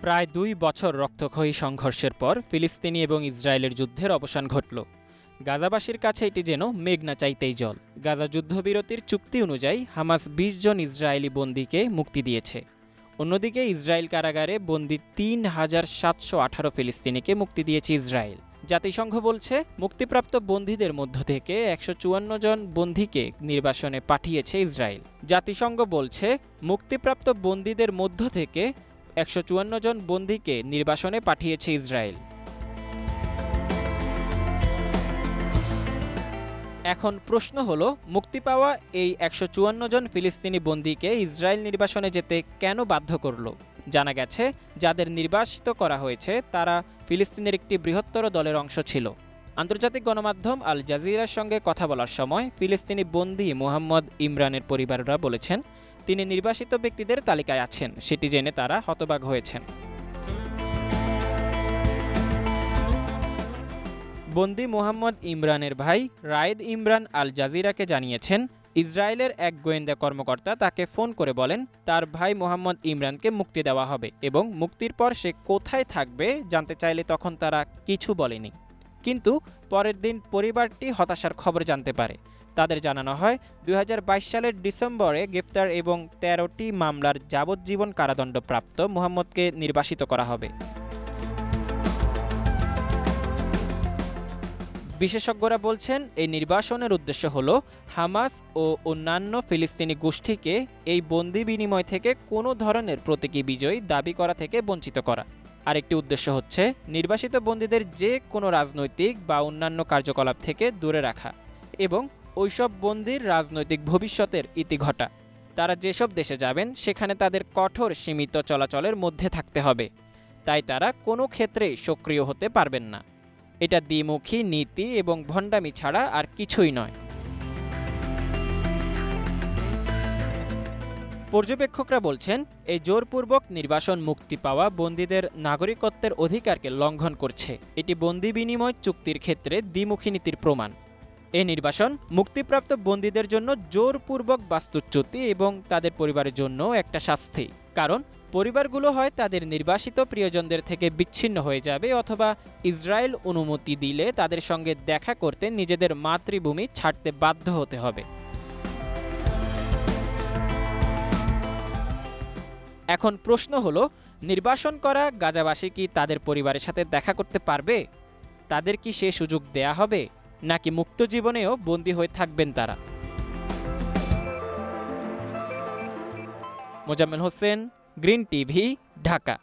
প্রায় দুই বছর রক্তক্ষয়ী সংঘর্ষের পর ফিলিস্তিনি এবং ইসরায়েলের যুদ্ধের অবসান ঘটল। গাজাবাসীর কাছে এটি যেন মেঘনা চাইতেই জল। গাজা যুদ্ধবিরতির চুক্তি অনুযায়ী হামাস বিশ জন ইসরায়েলি বন্দীকে মুক্তি দিয়েছে। অন্যদিকে ইসরায়েল কারাগারে বন্দি তিন হাজার সাতশো আঠারো ফিলিস্তিনিকে মুক্তি দিয়েছে ইসরায়েল। জাতিসংঘ বলছে, মুক্তিপ্রাপ্ত বন্দীদের মধ্য থেকে একশো চুয়ান্ন জন বন্দীকে নির্বাসনে পাঠিয়েছে ইসরায়েল। জাতিসংঘ বলছে, মুক্তিপ্রাপ্ত বন্দীদের মধ্য থেকে একশো চুয়ান্ন জন বন্দীকে নির্বাসনে পাঠিয়েছে ইসরায়েল। এখন প্রশ্ন হলো, মুক্তি পাওয়া এই একশো চুয়ান্ন জন ফিলিস্তিনি বন্দীকে ইসরায়েল নির্বাসনে যেতে কেন বাধ্য করল? জানা গেছে, যাদের নির্বাসিত করা হয়েছে, তারা ফিলিস্তিনের একটি বৃহত্তর দলের অংশ ছিল। আন্তর্জাতিক গণমাধ্যম আল জাজিরার সঙ্গে কথা বলার সময় ফিলিস্তিনি বন্দী মোহাম্মদ ইমরানের পরিবাররা বলেছেন তিনি নির্বাসিত ব্যক্তিদের তালিকায় আছেন। সেটি জেনে তারা হতবাক হয়েছেন। বন্দি মোহাম্মদ ইমরানের ভাই রায়েদ ইমরান আল জাজিরাকে জানিয়েছেন, ইসরায়েলের এক গোয়েন্দা কর্মকর্তা তাকে ফোন করে বলেন, তার ভাই মোহাম্মদ ইমরানকে মুক্তি দেওয়া হবে এবং মুক্তির পর সে কোথায় থাকবে জানতে চাইলে তখন তারা কিছু বলেনি। কিন্তু পরের দিন পরিবারটি হতাশার খবর জানতে পারে। তাদের জানানো হয়, দুই হাজার বাইশ সালের ডিসেম্বরে গ্রেপ্তার এবং তেরোটি মামলার যাবজ্জীবন কারাদণ্ডপ্রাপ্ত মোহাম্মদকে নির্বাসিত করা হবে। বিশেষজ্ঞরা বলছেন, এই নির্বাসনের উদ্দেশ্য হল হামাস ও অন্যান্য ফিলিস্তিনি গোষ্ঠীকে এই বন্দি বিনিময় থেকে কোনো ধরনের প্রতীকী বিজয় দাবি করা থেকে বঞ্চিত করা। আরেকটি উদ্দেশ্য হচ্ছে নির্বাসিত বন্দীদের যে কোনো রাজনৈতিক বা অন্যান্য কার্যকলাপ থেকে দূরে রাখা এবং ওইসব বন্দির রাজনৈতিক ভবিষ্যতের ইতি ঘটা। তারা যেসব দেশে যাবেন, সেখানে তাদের কঠোর সীমিত চলাচলের মধ্যে থাকতে হবে। তাই তারা কোনো ক্ষেত্রেই সক্রিয় হতে পারবেন না। এটা দ্বিমুখী নীতি এবং ভণ্ডামি ছাড়া আর কিছুই নয়। পর্যবেক্ষকরা বলছেন, এই জোরপূর্বক নির্বাসন মুক্তি পাওয়া বন্দীদের নাগরিকত্বের অধিকারকে লঙ্ঘন করছে। এটি বন্দি বিনিময় চুক্তির ক্ষেত্রে দ্বিমুখী নীতির প্রমাণ। এই নির্বাসন মুক্তিপ্রাপ্ত বন্দীদের জন্য জোরপূর্বক বাস্তুচ্যুতি এবং তাদের পরিবারের জন্য একটা শাস্তি। কারণ, পরিবারগুলো হয় তাদের নির্বাসিত প্রিয়জনদের থেকে বিচ্ছিন্ন হয়ে যাবে অথবা ইসরায়েল অনুমতি দিলে তাদের সঙ্গে দেখা করতে নিজেদের মাতৃভূমি ছাড়তে বাধ্য হতে হবে। এখন প্রশ্ন হলো, নির্বাসন করা গাজাবাসী কি তাদের পরিবারের সাথে দেখা করতে পারবে? তাদের কি সে সুযোগ দেয়া হবে? নাকি মুক্ত জীবনেও বন্দী হয়ে থাকবেন তারা? Mozammel Hossain green TV Dhaka.